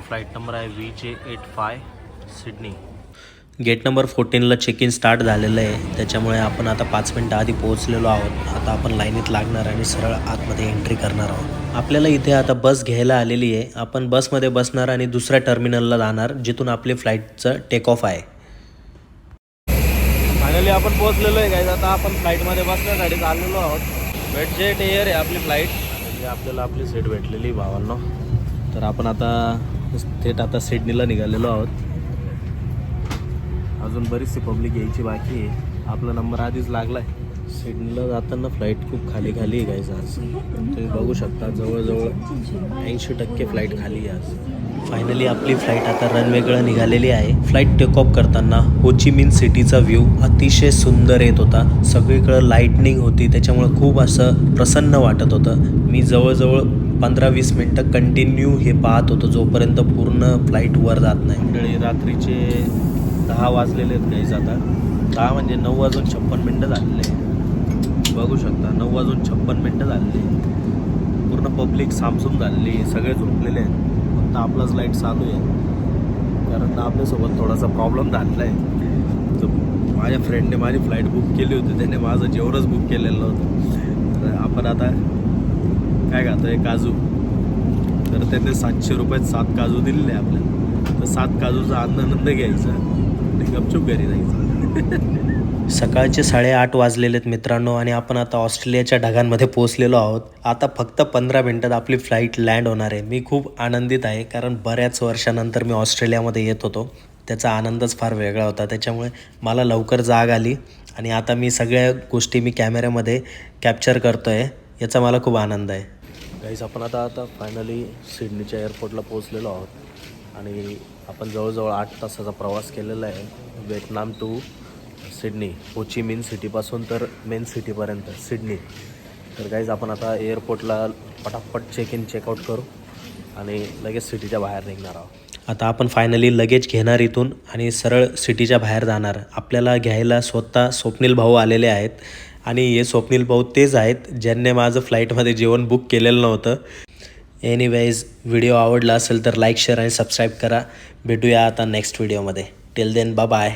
Flight number आहे V J eight five Sydney. Gate number फोर्टीनला check in start झालेलं आहे. त्याच्यामुळे आपण आता पाच मिनटं आधी पोहोचलेलो आहोत. आता आपण लाईनीत लागणार आणि सरळ आतमध्ये एंट्री करणार आहोत. आपल्याला इथे आता बस घ्यायला आलेली आहे. आपण बसमध्ये बसणार आणि दुसऱ्या टर्मिनलला जाणार जिथून आपली फ्लाईटचं टेक ऑफ आहे. फायनली आपण पोहोचलेलो आहे काय आता आपण फ्लाईटमध्ये बसण्यासाठी चाललेलो आहोत. वेटजेट एअर आहे आपली फ्लाईट म्हणजे आपल्याला आपली सीट भेटलेली भावांनो. तर आपण आता थेट आता सिडनीला निघालेलो आहोत. अजून बरीचशी पब्लिक यायची बाकी आहे. आपला नंबर आधीच लागला आहे सिडनीला जाताना फ्लाईट खूप खाली खाली आहे गायचं आज. तुम्ही बघू शकता जवळजवळ ऐंशी टक्के फ्लाईट खाली आहे आज. फायनली आपली फ्लाईट आता रनवेगळं निघालेली आहे. फ्लाईट टेक ऑफ करताना होचिमिन सिटीचा व्ह्यू अतिशय सुंदर येत होता. सगळीकडं लाईटनिंग होती त्याच्यामुळं खूप असं प्रसन्न वाटत होतं. मी जवळजवळ पंधरा वीस मिनटं कंटिन्यू हे पाहत होतो जोपर्यंत पूर्ण फ्लाईट वर जात नाही. रात्रीचे दहा वाजलेले आहेत काहीच आता. दहा म्हणजे नऊ वाजून छप्पन मिनटं झालेले आहेत. बघू शकता. नऊ वाजून छप्पन मिनटं झालेली. पूर्ण पब्लिक सामसूम झालेली. सगळे झोपलेले आहेत. फक्त आपलाच लाइट चालू आहे. कारण आपल्यासोबत थोडासा प्रॉब्लेम झालेला आहे तर माझ्या फ्रेंडने माझी फ्लाईट बुक केली होती. त्याने माझं जेवणच बुक केलेलं होतं. तर आपण आता काय खातोय? काजू. तर त्यांनी सातशे रुपयात सात काजू दिलेले आपल्याला. तर सात काजूचा आनंद घ्यायचा. आणि गपचूप घरी जायचं. सकाळचे साडेआठ वाजलेले आहेत मित्रांनो आणि आपण आता ऑस्ट्रेलियाच्या ढगांमध्ये पोहोचलेलो आहोत. आता फक्त पंधरा मिनटात आपली फ्लाईट लँड होणार आहे. मी खूप आनंदित आहे कारण बऱ्याच वर्षानंतर मी ऑस्ट्रेलियामध्ये येत होतो. त्याचा आनंदच फार वेगळा होता. त्याच्यामुळे मला लवकर जाग आली आणि आता मी सगळ्या गोष्टी मी कॅमेऱ्यामध्ये कॅप्चर करतो आहे याचा मला खूप आनंद आहे. गाईस आपण आता आता फायनली सिडनीच्या एअरपोर्टला पोहोचलेलो आहोत. आणि आपण जवळजवळ आठ तासाचा प्रवास केलेला आहे. Vietnam to Sydney. Ho Chi Minh सिटीपासून तर मेन सिटीपर्यंत सिडनी. तर गाईज आपण आता एअरपोर्टला पटापट चेक इन चेकआउट करू आणि लगेच सिटीच्या बाहेर निघणार आहोत. आता आपण फायनली लगेच घेणार इथून आणि सरळ सिटीच्या बाहेर जाणार. आपल्याला घ्यायला स्वतः स्वप्नील भाऊ आलेले आहेत आणि हे स्वप्नील भाऊ तेच आहेत ज्यांनी माझं फ्लाईटमध्ये जेवण बुक केलेलं नव्हतं. एनिवेज व्हिडिओ आवडला असेल तर लाईक शेअर आणि सबस्क्राईब करा. भेटूया आता नेक्स्ट व्हिडिओमध्ये टिल देन बा बाय